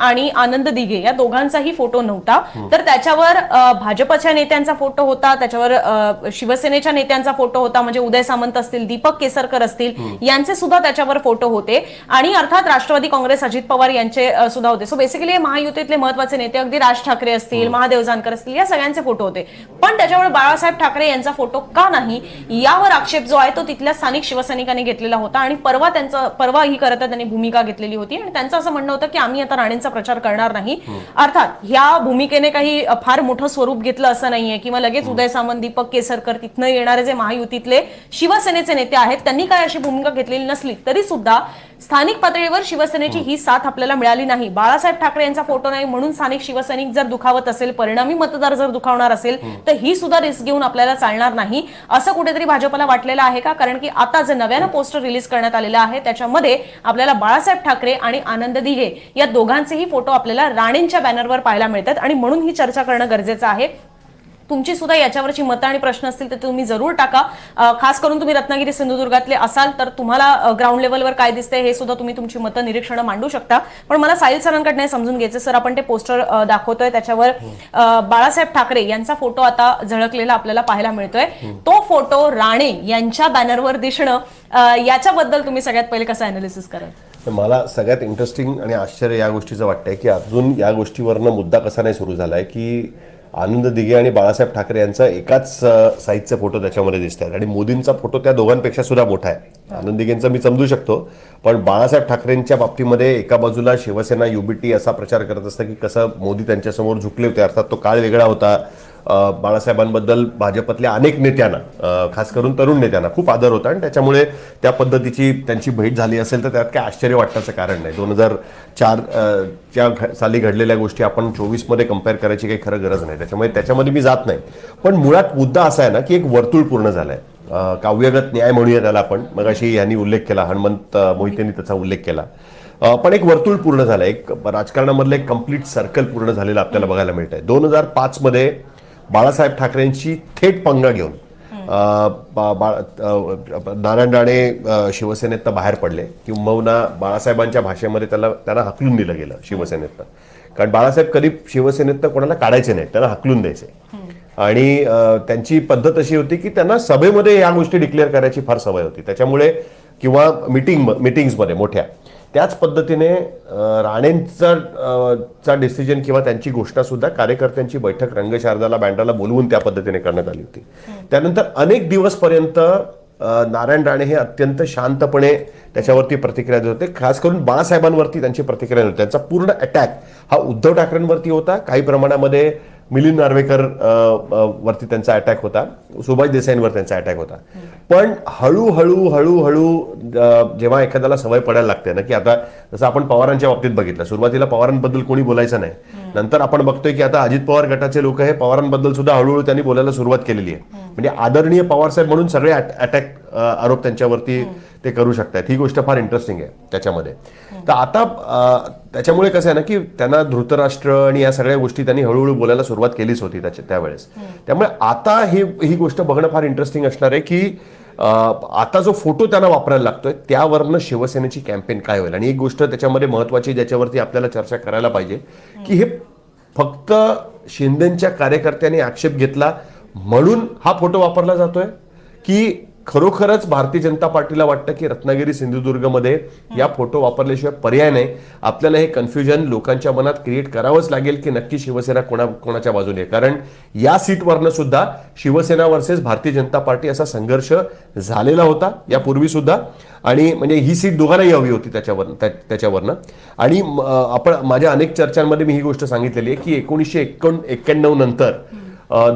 आणि आनंद दिघे या दोघांचाही फोटो नव्हता. तर त्याच्यावर भाजपच्या नेत्यांचा फोटो होता त्याच्यावर शिवसेनेच्या नेत्यांचा फोटो होता म्हणजे उदय सामंत असतील दीपक केसरकर असतील यांचे सुद्धा त्याच्यावर फोटो होते. आणि अर्थात राष्ट्रवादी काँग्रेस अजित पवार यांचे सुद्धा होते. सो बेसिकली महायुतीतले महत्त्वाचे नेते अगदी राज ठाकरे असतील महादेव जानकर असतील या सगळ्यांचे फोटो होते. पण त्याच्यावर बाळासाहेब ठाकरे यांचा फोटो का नाही यावर आक्षेप जो आहे तो तिथल्या स्थानिक शिवसैनिकांनी घेतलेला होता. आणि परवा त्यांचा परवा ही करता त्यांनी भूमिका घेतलेली होती. आणि त्यांचं असं म्हणणं होतं की आम्ही आता राणेंचा प्रचार करणार नाही. अर्थात ह्या भूमिकेने काही फार मोठं स्वरूप घेतलं असं नाहीये. किंवा लगेच उदय सामंत दीपक केसरकर तिथनं येणारे जे महायुतीतले शिवसेनेचे नेते आहेत त्यांनी काय अशी भूमिका घेतलेली नसली तरी सुद्धा स्थानिक पातळीवर शिवसेनेची ही. साथ आपल्याला मिळाली नाही. बाळासाहेब ठाकरे यांचा फोटो नाही म्हणून स्थानिक शिवसैनिक जर दुखावत असेल परिणामी मतदार जर दुखावणार असेल तर ही सुद्धा रिस्क घेऊन आपल्याला चालणार नाही. असं कुठेतरी भाजपला वाटलेलं आहे का? कारण की आता जे नव्यानं पोस्टर रिलीज करण्यात आलेलं आहे त्याच्यामध्ये आपल्याला बाळासाहेब ठाकरे आणि आनंद दिघे या दोघांचेही फोटो आपल्याला राणेंच्या बॅनरवर पाहायला मिळतात आणि म्हणून ही चर्चा करणं गरजेचं आहे. तुमची सुद्धा याच्यावरची मतं आणि प्रश्न असतील तर तुम्ही जरूर टाका. खास करून तुम्ही रत्नागिरी सिंधुदुर्गातले असाल तर तुम्हाला ग्राउंड लेवलवर काय दिसतंय हे सुद्धा तुम्ही तुमची मतं निरीक्षणं मांडू शकता. पण मला साहिल सरांकडनं हे समजून घ्यायचं सर आपण ते पोस्टर दाखवतोय. त्याच्यावर बाळासाहेब ठाकरे यांचा फोटो आता झळकलेला आपल्याला पाहायला मिळतोय. तो फोटो राणे यांच्या बॅनरवर दिसणं याच्याबद्दल तुम्ही सगळ्यात पहिले कसं अनालिसिस कराल? तर मला सगळ्यात इंटरेस्टिंग आणि आश्चर्य या गोष्टीचं वाटतंय की अजून या गोष्टीवरनं मुद्दा कसा नाही सुरू झालाय की आनंद दिघे आणि बाळासाहेब ठाकरे यांचा एकाच अ, साईजचे फोटो त्याच्यामध्ये दिसत आहेत आणि मोदींचा फोटो त्या दोघांपेक्षा सुद्धा मोठा आहे. आनंद दिघेंचा मी समजू शकतो पण बाळासाहेब ठाकरेंच्या बाबतीमध्ये एका बाजूला शिवसेना युबीटी असा प्रचार करत असतं की कसं मोदी त्यांच्यासमोर झुकले होते अर्थात तो काळ वेगळा होता. बाळासाहेबांबद्दल भाजपतल्या अनेक नेत्यांना खास करून तरुण नेत्यांना खूप आदर होता आणि त्याच्यामुळे त्या पद्धतीची त्यांची भेट झाली असेल तर त्यात काय आश्चर्य वाटण्याचं कारण नाही. दोन हजार चार च्या घ- साली घडलेल्या गोष्टी आपण चोवीसमध्ये कंपेअर करायची काही खरं गरज नाही. त्याच्यामुळे त्याच्यामध्ये मी जात नाही. पण मुळात मुद्दा असा आहे ना की एक वर्तुळ पूर्ण झाला आहे काव्यगत न्याय म्हणूया त्याला आपण. मगाशी यांनी उल्लेख केला हनुमंत मोहितेंनी त्याचा उल्लेख केला. पण एक वर्तुळ पूर्ण झालं एक राजकारणामधलं एक कंप्लीट सर्कल पूर्ण झालेलं आपल्याला बघायला मिळत आहे दोन हजार पाचमध्ये बाळासाहेब ठाकरेंची थेट पंगा घेऊन नारायण राणे अ, शिवसेनेतनं बाहेर पडले किंबहुना बाळासाहेबांच्या भाषेमध्ये त्याला त्यांना हकलून दिलं गेलं शिवसेनेतनं कारण बाळासाहेब कधी शिवसेनेतनं कोणाला काढायचे नाही त्यांना हकलून द्यायचे. आणि त्यांची पद्धत अशी होती की त्यांना सभेमध्ये या गोष्टी डिक्लेअर करायची फार सवय होती. त्याच्यामुळे किंवा मिटिंग मिटिंग्समध्ये मोठ्या त्याच पद्धतीने राणेंचा चा डिसिजन किंवा त्यांची घोषणा सुद्धा कार्यकर्त्यांची बैठक रंगशारदाला बँडाला बोलवून त्या पद्धतीने करण्यात आली होती. त्यानंतर अनेक दिवसपर्यंत नारायण राणे हे अत्यंत शांतपणे त्याच्यावरती प्रतिक्रिया देत होते. खास करून बाळासाहेबांवरती त्यांची प्रतिक्रिया नव्हती त्यांचा पूर्ण अटॅक हा उद्धव ठाकरेंवरती होता. काही प्रमाणामध्ये मिलिंद नार्वेकर वरती त्यांचा अटॅक होता. सुभाष देसाईंवर त्यांचा अटॅक होता. पण हळूहळू हळूहळू जेव्हा एखाद्याला सवय पडायला लागते ना की आता जसं आपण पवारांच्या बाबतीत बघितलं सुरुवातीला पवारांबद्दल कोणी बोलायचं नाही. नंतर आपण बघतोय की आता अजित पवार गटाचे लोक हे पवारांबद्दल सुद्धा हळूहळू त्यांनी बोलायला सुरुवात केलेली आहे. म्हणजे आदरणीय पवार साहेब म्हणून सगळे अटॅक आरोप त्यांच्यावरती ते करू शकतात ही गोष्ट फार इंटरेस्टिंग आहे त्याच्यामध्ये. तर आता त्याच्यामुळे कसं आहे ना की त्यांना धृतराष्ट्र आणि या सगळ्या गोष्टी त्यांनी हळूहळू बोलायला सुरुवात केलीच होती त्याच्या त्यावेळेस. त्यामुळे आता ही ही गोष्ट बघणं फार इंटरेस्टिंग असणार आहे की आता जो फोटो त्यांना वापरायला लागतोय त्यावरनं शिवसेनेची कॅम्पेन काय होईल? आणि एक गोष्ट त्याच्यामध्ये महत्वाची ज्याच्यावरती आपल्याला चर्चा करायला पाहिजे की हे फक्त शिंदेच्या कार्यकर्त्यांनी आक्षेप घेतला म्हणून हा फोटो वापरला जातोय की खरोखरच भारतीय जनता पार्टीला वाटतं की रत्नागिरी सिंधुदुर्गमध्ये या फोटो वापरल्याशिवाय पर्याय नाही. आपल्याला हे कन्फ्युजन लोकांच्या मनात क्रिएट करावंच लागेल की नक्की शिवसेना कोणा कोणाच्या बाजूने कारण या सीटवरनं सुद्धा शिवसेना वर्सेस भारतीय जनता पार्टी असा संघर्ष झालेला होता यापूर्वी सुद्धा. आणि म्हणजे ही सीट दोघांनाही हवी होती त्याच्यावर त्याच्यावरनं. आणि आपण माझ्या अनेक चर्चांमध्ये मी ही गोष्ट सांगितलेली आहे की एकोणीसशे एकोण एक्क्याण्णव नंतर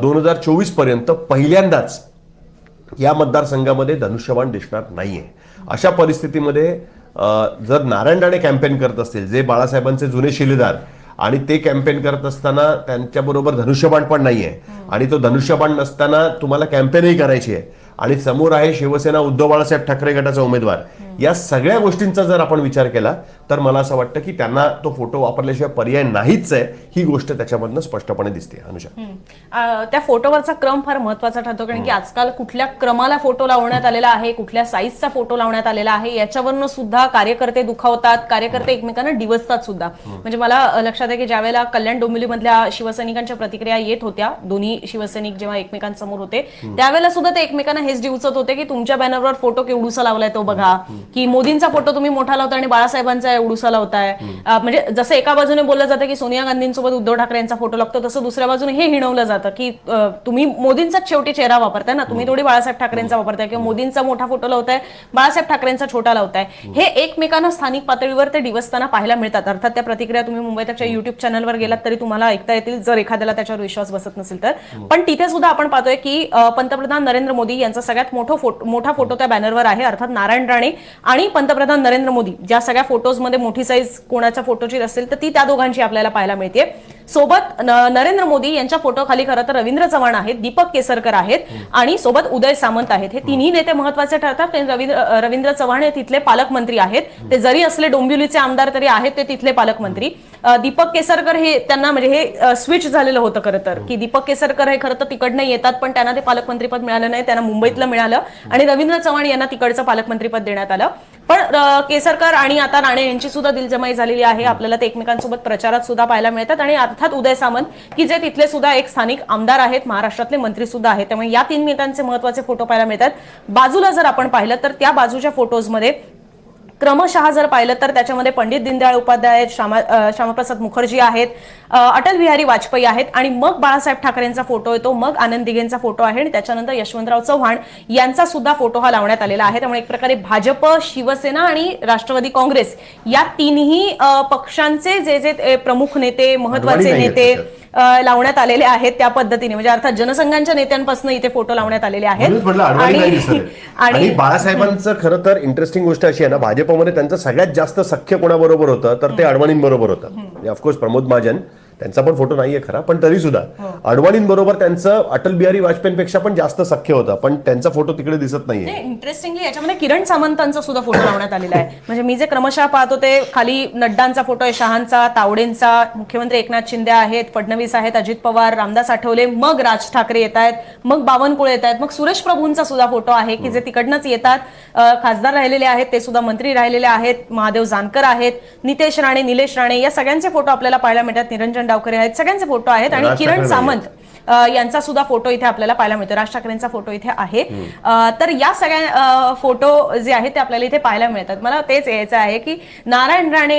दोन हजार चोवीसपर्यंत पहिल्यांदाच या मतदारसंघामध्ये धनुष्यबाण दिसणार नाहीये. अशा परिस्थितीमध्ये जर नारायण राणे कॅम्पेन करत असतील जे बाळासाहेबांचे जुने शिलेदार आणि ते कॅम्पेन करत असताना त्यांच्याबरोबर धनुष्यबाण पण नाहीये. आणि तो धनुष्यबाण नसताना तुम्हाला कॅम्पेनही करायची आहे. आणि समोर आहे शिवसेना उद्धव बाळासाहेब ठाकरे गटाचा उमेदवार. या सगळ्या गोष्टींचा जर आपण विचार केला तर मला असं वाटतं की त्यांना तो फोटो वापरल्याशिवाय पर्याय नाहीच आहे. ही गोष्ट त्याच्यामधनं स्पष्टपणे दिसते अनुषा त्या फोटोवरचा क्रम फार महत्त्वाचा ठरतो कारण की आजकाल कुठल्या क्रमाला फोटो लावण्यात आलेला आहे कुठल्या साईजचा फोटो लावण्यात आलेला आहे याच्यावरनं सुद्धा कार्यकर्ते दुखावतात कार्यकर्ते एकमेकांना डिवसतात सुद्धा. म्हणजे मला लक्षात आहे की ज्यावेळेला कल्याण डोंबिवलीमधल्या शिवसैनिकांच्या प्रतिक्रिया येत होत्या दोन्ही शिवसैनिक जेव्हा एकमेकांसमोर होते त्यावेळेला सुद्धा ते एकमेकांना हेच डिवचत होते की तुमच्या बॅनरवर फोटो केवढूसा लावलाय तो बघा. की मोदींचा फोटो तुम्ही मोठा लावताय आणि बाळासाहेबांचा एवढूसा लावताय अ, म्हणजे जसं एका बाजूने बोललं जातं की सोनिया गांधींसोबत उद्धव ठाकरे यांचा फोटो लागतो तसं दुसऱ्या बाजूने हे हिणवलं जातं की तुम्ही मोदींचाच शेवटी चेहरा वापरताय ना? तुम्ही थोडी बाळासाहेब ठाकरेंचा वापरताय किंवा मोदींचा मोठा फोटो लावताय बाळासाहेब ठाकरेंचा छोटा लावताय. हे एकमेकांना स्थानिक पातळीवर ते डिवसताना पाहायला मिळतात. अर्थात त्या प्रतिक्रिया तुम्ही मुंबईच्या युट्यूब चॅनलवर गेलात तरी तुम्हाला ऐकता येतील जर एखाद्याला त्याच्यावर विश्वास बसत नसेल तर. पण तिथे सुद्धा आपण पाहतोय की पंतप्रधान नरेंद्र मोदी यांचा सगळ्यात मोठा फोटो मोठा फोटो त्या बॅनरवर आहे. अर्थात नारायण राणे आणि पंतप्रधान नरेंद्र मोदी. ज्या सगळ्या फोटोजमध्ये मोठी साईज कोणाच्या फोटोची असेल तर ती त्या दोघांची आपल्याला पाहायला मिळते सोबत नरेंद्र मोदी यांच्या फोटो खाली खरं तर रवींद्र चव्हाण आहेत दीपक केसरकर आहेत आणि सोबत उदय सामंत आहेत. हे तिन्ही नेते महत्त्वाचे ठरतात रवींद्र चव्हाण हे तिथले पालकमंत्री आहेत. ते जरी असले डोंबिवलीचे आमदार तरी आहेत ते तिथले पालकमंत्री. दीपक केसरकर हे त्यांना म्हणजे हे स्विच झालेलं होतं खरं तर. की दीपक केसरकर हे खरं तर तिकडनं येतात पण त्यांना ते पालकमंत्रीपद मिळालं नाही त्यांना मुंबईतलं मिळालं. आणि रवींद्र चव्हाण यांना तिकडचं पालकमंत्रीपद देण्यात आलं. पण केसरकर आणि आता राणे यांची सुद्धा दिलजमाई झालेली आहे. आपल्याला ते एकमेकांसोबत प्रचारात सुद्धा पाहायला मिळतात. आणि अर्थात उदय सामंत की जे तिथले सुद्धा एक स्थानिक आमदार आहेत महाराष्ट्रातले मंत्री सुद्धा आहेत. त्यामुळे या तीन नेत्यांचे महत्त्वाचे फोटो पाहायला मिळतात. बाजूला जर आपण पाहिलं तर त्या बाजूच्या फोटोजमध्ये क्रमशः जर पाहिलं तर त्याच्यामध्ये पंडित दीनदयाळ उपाध्याय आहेत श्यामा श्यामाप्रसाद मुखर्जी आहेत. अटल बिहारी वाजपेयी आहेत आणि मग बाळासाहेब ठाकरेंचा फोटो येतो मग आनंद दिघेंचा फोटो आहे आणि त्याच्यानंतर यशवंतराव चव्हाण यांचा सुद्धा फोटो हा लावण्यात आलेला आहे. त्यामुळे एक प्रकारे भाजप शिवसेना आणि राष्ट्रवादी काँग्रेस या तिन्ही पक्षांचे जे जे प्रमुख नेते महत्त्वाचे नेते लावण्यात आलेले आहेत त्या पद्धतीने. म्हणजे अर्थात जनसंघांच्या नेत्यांपासून इथे फोटो लावण्यात आलेले म्हणूनच म्हटलं अडवाणी नाही दिसत आहे. आणि बाळासाहेबांचं खरं तर इंटरेस्टिंग गोष्ट अशी आहे ना भाजपमध्ये त्यांचं सगळ्यात जास्त सख्य कोणाबरोबर होतं तर ते अडवाणींबरोबर होतं. ऑफकोर्स प्रमोद महाजन त्यांचा पण फोटो नाहीये खरा पण तरी सुद्धा अडवाणींबरोबर त्यांचं अटल बिहारी वाजपेयींपेक्षा पण जास्त सख्य होतं पण त्यांचा फोटो तिकडे दिसत नाहीये. इंटरेस्टिंगली याच्यामध्ये किरण सामंतांचा सुद्धा फोटो लावण्यात आलेला आहे. म्हणजे मी जे क्रमशः पाहतो ते खाली नड्डांचा फोटो आहे शहांचा तावडेंचा मुख्यमंत्री एकनाथ शिंदे आहेत फडणवीस आहेत अजित पवार रामदास आठवले मग राज ठाकरे येत आहेत मग बावनकुळे येत आहेत मग सुरेश प्रभूंचा सुद्धा फोटो आहे की जे तिकडनंच येतात. खासदार राहिलेले आहेत ते सुद्धा मंत्री राहिलेले आहेत महादेव जानकर आहेत नितेश राणे निलेश राणे या सगळ्यांचे फोटो आपल्याला पाहायला मिळतात. निरंजन डावकरे आहेत. सगळ्यांचे फोटो आहेत. आणि किरण सामंत यांचा सुद्धा फोटो इथे आपल्याला पाहायला मिळतो. राज ठाकरेंचा फोटो इथे आहे. तर या सगळ्या फोटो जे आहेत ते आपल्याला इथे पाहायला मिळतात. मला तेच यायचं आहे की नारायण राणे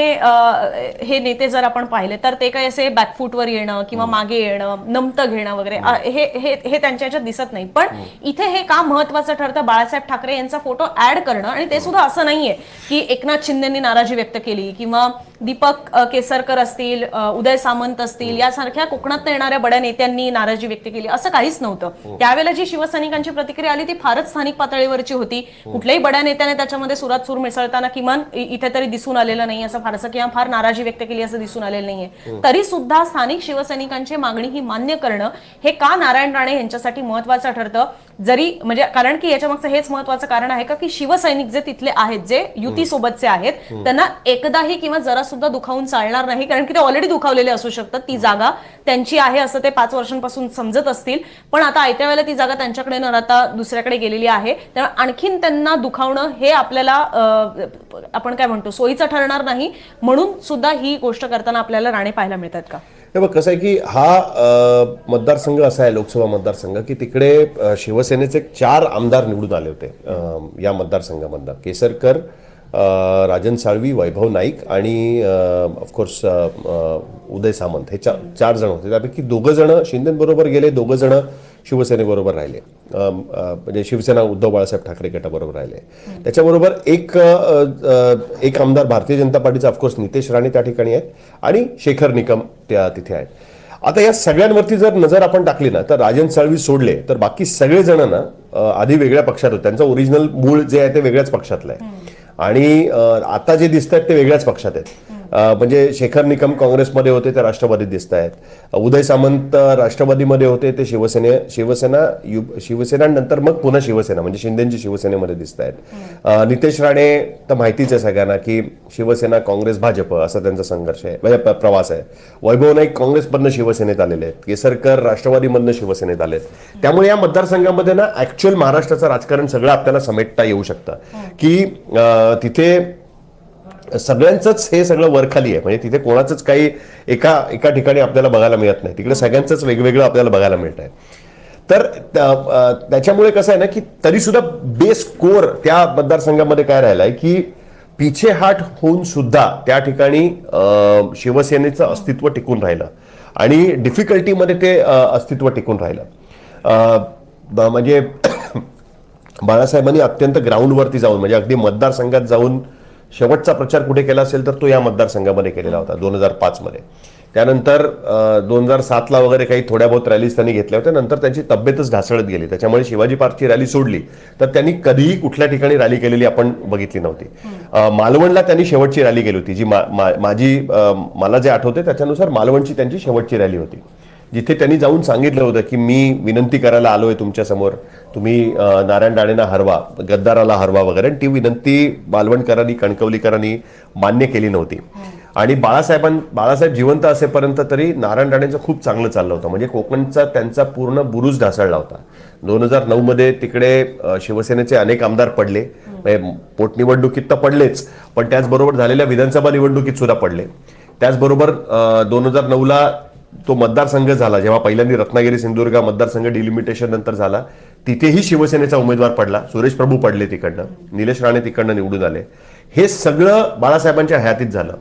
हे नेते जर आपण पाहिले तर ते काही असे बॅकफूटवर येणं किंवा मागे येणं नमतं घेणं वगैरे हे हे हे त्यांच्या याच्यात दिसत नाही. पण इथे हे काम महत्वाचं ठरतं? बाळासाहेब ठाकरे यांचा फोटो ऍड करणं आणि ते सुद्धा असं नाहीये की एकनाथ शिंदेनी नाराजी व्यक्त केली किंवा दीपक केसरकर असतील उदय सामंत असतील यासारख्या कोकणात येणाऱ्या बड्या नेत्यांनी नाराजी व्यक्त केली असं काहीच नव्हतं. त्यावेळेला जी शिवसैनिकांची प्रतिक्रिया आली ती फारच स्थानिक पातळीवरची होती. कुठल्याही बड्या नेत्याने त्याच्यामध्ये सुरात सूर मिसळताना किमान इथे तरी दिसून आलेलं नाही असं फारसं किंवा फार नाराजी व्यक्त केली असं दिसून आलेलं नाहीये. तरी सुद्धा स्थानिक शिवसैनिकांची मागणी ही मान्य करणं हे का नारायण राणे यांच्यासाठी महत्वाचं ठरतं? जरी म्हणजे कारण की याच्या मागचं हेच महत्वाचं कारण आहे का की शिवसैनिक जे तिथले आहेत जे युती सोबतचे आहेत त्यांना एकदाही किंवा जरा सुद्धा दुखावून चालणार नाही कारण की ते ऑलरेडी दुखावलेले असू शकतात. ती जागा त्यांची आहे असं ते पाच वर्षांपासून समजत असतील. पण आता आयत्या वेळेला ती जागा त्यांच्याकडे न राहता दुसऱ्याकडे गेलेली आहे. त्यामुळे आणखीन त्यांना दुखावणं हे आपल्याला आपण काय म्हणतो सोयीचं ठरणार नाही. म्हणून सुद्धा ही गोष्ट करताना आपल्याला राणे पाहायला मिळतात का? बघ कसं आहे की हा मतदारसंघ असा आहे लोकसभा मतदारसंघ की तिकडे शिवसेनेचे चार आमदार निवडून आले होते या मतदारसंघामधनं. केसरकर राजन साळवी वैभव नाईक आणि ऑफकोर्स उदय सामंत. हे चार चार जण होते. त्यापैकी दोघं जण शिंदेबरोबर गेले दोघं जण शिवसेनेबरोबर राहिले. म्हणजे शिवसेना उद्धव बाळासाहेब ठाकरे गटाबरोबर राहिले. त्याच्याबरोबर एक एक आमदार भारतीय जनता पार्टीचा ऑफकोर्स नितेश राणे त्या ठिकाणी आहेत आणि शेखर निकम त्या तिथे आहेत. आता या सगळ्यांवरती जर नजर आपण टाकली ना तर राजन साळवी सोडले तर बाकी सगळे जण ना आधी वेगळ्या पक्षात होते. त्यांचं ओरिजिनल मूळ जे आहे ते वेगळ्याच पक्षातलं आहे. आणि आता जे दिसत आहेत ते वेगळ्याच पक्षात आहेत. म्हणजे शेखर निकम काँग्रेसमध्ये होते ते राष्ट्रवादीत दिसत आहेत उदय सामंत राष्ट्रवादीमध्ये होते ते शिवसेने शिवसेना यु- शिवसेना नंतर मग पुन्हा शिवसेना म्हणजे शिंदेची शिवसेनेमध्ये दिसत आहेत नितेश राणे तर माहितीच आहे सगळ्यांना की शिवसेना काँग्रेस भाजप असा त्यांचा संघर्ष आहे म्हणजे प्रवास आहे. वैभव नाईक काँग्रेसमधनं शिवसेनेत आलेले आहेत केसरकर राष्ट्रवादीमधनं शिवसेनेत आलेत. त्यामुळे या मतदारसंघामध्ये ना ऍक्च्युअल महाराष्ट्राचं राजकारण सगळं आपल्याला समेटता येऊ शकतं. की तिथे सगळ्यांचंच हे सगळं वरखाली आहे. म्हणजे तिथे कोणाचंच काही एका एका ठिकाणी आपल्याला बघायला मिळत नाही. तिकडे सगळ्यांचंच वेगवेगळं आपल्याला बघायला मिळत आहे. तर त्याच्यामुळे कसं आहे ना की तरीसुद्धा बेस कोर त्या मतदारसंघामध्ये काय राहिलाय की पिछेहाट होऊन सुद्धा त्या ठिकाणी शिवसेनेचं अस्तित्व टिकून राहिलं आणि डिफिकल्टीमध्ये ते अस्तित्व टिकून राहिलं. म्हणजे बाळासाहेबांनी अत्यंत ग्राउंडवरती जाऊन म्हणजे अगदी मतदारसंघात जाऊन शेवटचा प्रचार कुठे केला असेल तर तो या मतदारसंघामध्ये केलेला होता दोन हजार पाचमध्ये त्यानंतर दोन हजार सातला वगैरे काही थोड्या बहुत रॅलीज त्यांनी घेतल्या होत्या. नंतर त्यांची तब्येतच ढासळत गेली. त्याच्यामुळे शिवाजी पार्कची रॅली सोडली. तर त्यांनी कधीही कुठल्या ठिकाणी रॅली केलेली आपण बघितली नव्हती. मालवणला त्यांनी शेवटची रॅली केली होती जी माझी मला जे आठवते त्याच्यानुसार मालवणची त्यांची शेवटची रॅली होती. जिथे त्यांनी जाऊन सांगितलं होतं की मी विनंती करायला आलोय तुमच्यासमोर तुम्ही नारायण राणेंना हरवा गद्दाराला हरवा वगैरे आणि ती विनंती बालवणकरांनी कणकवलीकरांनी मान्य केली नव्हती. आणि बाळासाहेबां बाळासाहेब जिवंत असेपर्यंत तरी नारायण राणेंचं खूप चांगलं चाललं होतं. म्हणजे कोकणचा त्यांचा पूर्ण बुरुज ढासळला होता. दोन हजार नऊ मध्ये तिकडे शिवसेनेचे अनेक आमदार पडले. म्हणजे पोटनिवडणुकीत तर पडलेच पण त्याचबरोबर झालेल्या विधानसभा निवडणुकीत सुद्धा पडले. त्याचबरोबर दोन हजार नऊला तो मतदारसंघ झाला जेव्हा पहिल्यांदा रत्नागिरी सिंधुदुर्ग मतदारसंघ डिलिमिटेशन नंतर झाला तिथेही शिवसेनेचा उमेदवार पडला सुरेश प्रभू पडले तिकडनं निलेश राणे तिकडनं निवडून आले. हे सगळं बाळासाहेबांच्या हयातीत झालं.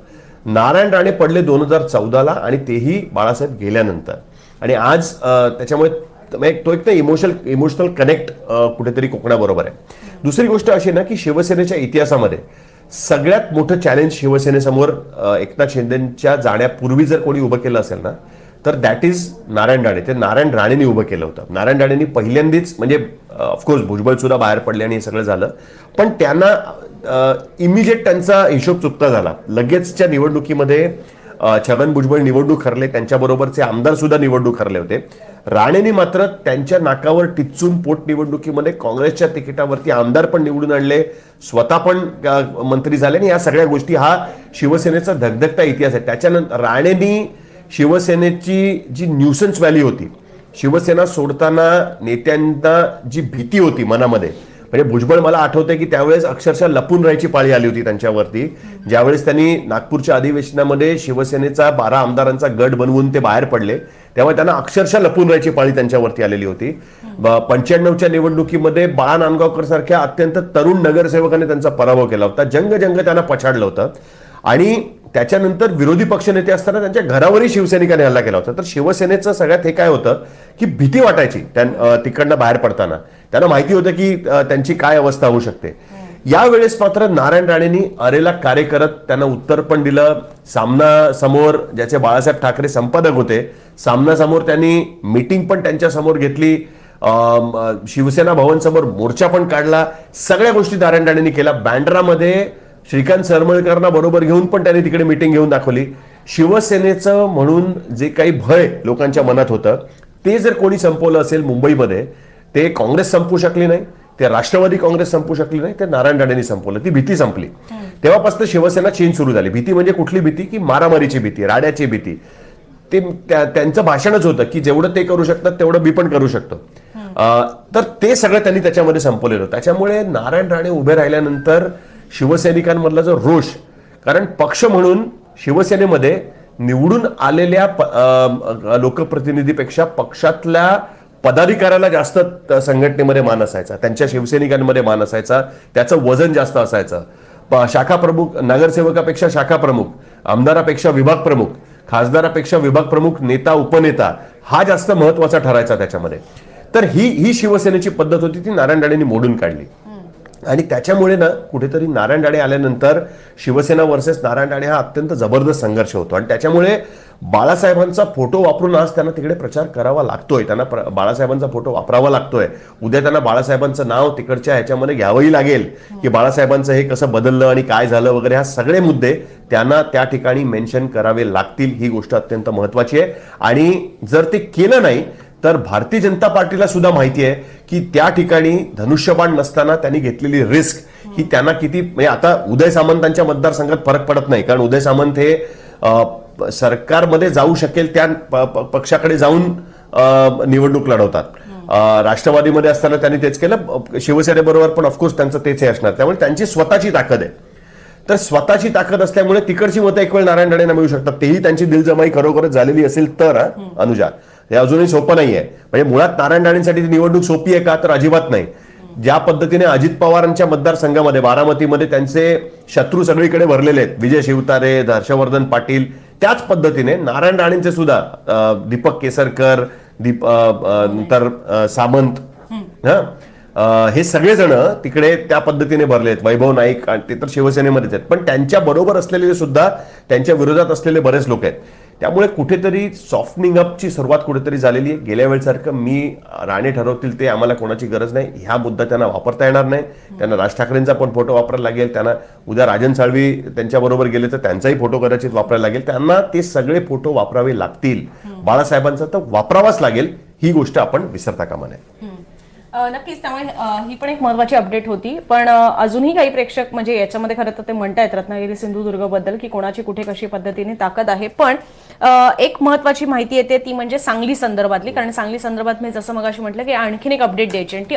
नारायण राणे पडले दोन हजार चौदाला आणि तेही बाळासाहेब गेल्यानंतर. आणि आज त्याच्यामुळे म्हणजे तो एक तर इमोशनल इमोशनल कनेक्ट कुठेतरी कोकणाबरोबर आहे. दुसरी गोष्ट अशी ना की शिवसेनेच्या इतिहासामध्ये सगळ्यात मोठं चॅलेंज शिवसेनेसमोर एकनाथ शिंदेच्या जाण्यापूर्वी जर कोणी उभं केलं असेल ना तर दॅट इज नारायण राणे. ते नारायण राणेंनी उभं केलं होतं. नारायण राणेंनी पहिल्यांदीच म्हणजे ऑफकोर्स भुजबळ सुद्धा बाहेर पडले आणि हे सगळं झालं. पण त्यांना इमिजिएट त्यांचा हिशोब चुकता झाला. लगेचच्या निवडणुकीमध्ये छगन भुजबळ निवडणूक हरले. त्यांच्याबरोबरचे आमदार सुद्धा निवडणूक हरले होते. राणेंनी मात्र त्यांच्या नाकावर टिचून पोटनिवडणुकीमध्ये काँग्रेसच्या तिकिटावरती आमदार पण निवडून आणले. स्वतः पण मंत्री झाले. आणि या सगळ्या गोष्टी हा शिवसेनेचा धगधगता इतिहास आहे. त्याच्यानंतर राणेंनी शिवसेनेची जी न्यूसन्स व्हॅली होती शिवसेना सोडताना नेत्यांना जी भीती होती मनामध्ये म्हणजे भुजबळ मला आठवतंय की त्यावेळेस अक्षरशः लपून राहायची पाळी आली होती त्यांच्यावरती. ज्यावेळेस त्यांनी नागपूरच्या अधिवेशनामध्ये शिवसेनेचा बारा आमदारांचा गट बनवून ते बाहेर पडले तेव्हा त्यांना अक्षरशः लपून राहायची पाळी त्यांच्यावरती आलेली होती. पंच्याण्णवच्या निवडणुकीमध्ये बाळा नांदगावकर सारख्या अत्यंत तरुण नगरसेवकाने त्यांचा पराभव केला होता. जंग जंग त्यांना पछाडलं होतं. आणि त्याच्यानंतर विरोधी पक्षनेते असताना त्यांच्या घरावरही शिवसैनिकांनी हल्ला केला होता. तर शिवसेनेचं सगळ्यात हे काय होतं की भीती वाटायची त्यां तिकडनं बाहेर पडताना. त्यांना माहिती होतं की त्यांची काय अवस्था होऊ शकते. यावेळेस मात्र नारायण राणेंनी अरेला कार्य करत त्यांना उत्तर पण दिलं. सामना समोर ज्याचे बाळासाहेब ठाकरे संपादक होते सामना समोर त्यांनी मीटिंग पण त्यांच्यासमोर घेतली. शिवसेना भवन समोर मोर्चा पण काढला. सगळ्या गोष्टी नारायण राणेंनी केल्या. बँड्रामध्ये श्रीकांत सरमळकरांना बरोबर घेऊन पण त्यांनी तिकडे मिटिंग घेऊन दाखवली. शिवसेनेचं म्हणून जे काही भय लोकांच्या मनात होतं ते जर कोणी संपवलं असेल मुंबईमध्ये ते काँग्रेस संपू शकली नाही ते राष्ट्रवादी काँग्रेस संपू शकली नाही ते नारायण राणेंनी संपवलं ती भीती संपली. तेव्हापासून शिवसेना चेंज सुरू झाली. भीती म्हणजे कुठली भीती? की मारामारीची भीती राड्याची भीती. ते त्या- त्यांचं भाषणच होतं की जेवढं ते करू शकतात तेवढं मी पण करू शकतो. तर ते सगळं त्यांनी त्याच्यामध्ये संपवलेलं होतं. त्याच्यामुळे नारायण राणे उभे राहिल्यानंतर शिवसैनिकांमधला जो रोष कारण पक्ष म्हणून शिवसेनेमध्ये निवडून आलेल्या लोकप्रतिनिधीपेक्षा पक्षातल्या पदाधिकाऱ्याला जास्त संघटनेमध्ये मान असायचा. त्यांच्या शिवसैनिकांमध्ये मान असायचा. त्याचं वजन जास्त असायचं. शाखा प्रमुख नगरसेवकापेक्षा शाखा प्रमुख आमदारापेक्षा विभाग प्रमुख खासदारापेक्षा विभाग प्रमुख नेता उपनेता हा जास्त महत्त्वाचा ठरायचा त्याच्यामध्ये. तर ही ही शिवसेनेची पद्धत होती ती नारायण राणेंनी मोडून काढली. आणि त्याच्यामुळे ना कुठेतरी नारायण राणे आल्यानंतर शिवसेना वर्सेस नारायण राणे हा अत्यंत जबरदस्त संघर्ष होतो. आणि त्याच्यामुळे बाळासाहेबांचा फोटो वापरून आज त्यांना तिकडे प्रचार करावा लागतोय. त्यांना प्र- बाळासाहेबांचा फोटो वापरावा लागतोय. उद्या त्यांना बाळासाहेबांचं नाव तिकडच्या ह्याच्यामध्ये घ्यावंही लागेल की बाळासाहेबांचं हे कसं बदललं आणि काय झालं वगैरे हा सगळे मुद्दे त्यांना त्या ठिकाणी मेन्शन करावे लागतील. ही गोष्ट अत्यंत महत्वाची आहे. आणि जर ते केलं नाही तर भारतीय जनता पार्टीला सुद्धा माहिती आहे की त्या ठिकाणी धनुष्यबाण नसताना त्यांनी घेतलेली रिस्क ही त्यांना किती म्हणजे आता उदय सामंतांच्या मतदारसंघात फरक पडत नाही. कारण उदय सामंत हे सरकारमध्ये जाऊ शकेल त्या पक्षाकडे जाऊन निवडणूक लढवतात. राष्ट्रवादीमध्ये असताना त्यांनी तेच केलं. शिवसेनेबरोबर पण ऑफकोर्स त्यांचं तेच हे असणार. त्यामुळे त्यांची स्वतःची ताकद आहे. तर स्वतःची ताकद असल्यामुळे तिकडची मतं एक वेळ नारायण राणेंना मिळू शकतात. तेही त्यांची दिलजमाई खरोखरच झालेली असेल तर अनुजा. हे अजूनही सोपं नाहीये. म्हणजे मुळात नारायण राणेंसाठी ती निवडणूक सोपी आहे का? तर अजिबात नाही. ज्या पद्धतीने अजित पवारांच्या मतदारसंघामध्ये बारामतीमध्ये त्यांचे शत्रू सगळीकडे भरलेले आहेत. विजय शिवतारे हर्षवर्धन पाटील त्याच पद्धतीने नारायण राणेंचे सुद्धा दीपक केसरकर दीप नंतर सामंत हा? हे सगळेजण तिकडे त्या पद्धतीने भरले आहेत. वैभव नाईक आणि ते तर शिवसेनेमध्येच आहेत. पण त्यांच्या बरोबर असलेले सुद्धा त्यांच्या विरोधात असलेले बरेच लोक आहेत. त्यामुळे कुठेतरी सॉफ्टनिंग अपची सुरुवात कुठेतरी झालेली आहे. गेल्या वेळेसारखं मी राणे ठरवतील ते आम्हाला कोणाची गरज नाही. ह्या मुद्दा त्यांना वापरता येणार नाही. त्यांना राज ठाकरेंचा पण फोटो वापरायला लागेल. त्यांना उद्या राजन साळवी त्यांच्याबरोबर गेले तर त्यांचाही फोटो कदाचित वापरायला लागेल. त्यांना ते सगळे फोटो वापरावे लागतील. बाळासाहेबांचा तर वापरावाच लागेल. ही गोष्ट आपण विसरता कामा नये. नक्कीच. त्यामुळे ही पण एक महत्वाची अपडेट होती. पण अजूनही काही प्रेक्षक म्हणजे याच्यामध्ये खरं तर ते म्हणतायत रत्नागिरी सिंधुदुर्गबद्दल की कोणाची कुठे कशी पद्धतीने ताकद आहे. पण एक महत्वाची माहिती येते ती म्हणजे सांगली संदर्भातली. कारण सांगली संदर्भात मी जसं मगाशी म्हटलं की आणखीन एक अपडेट द्यायची आणि ती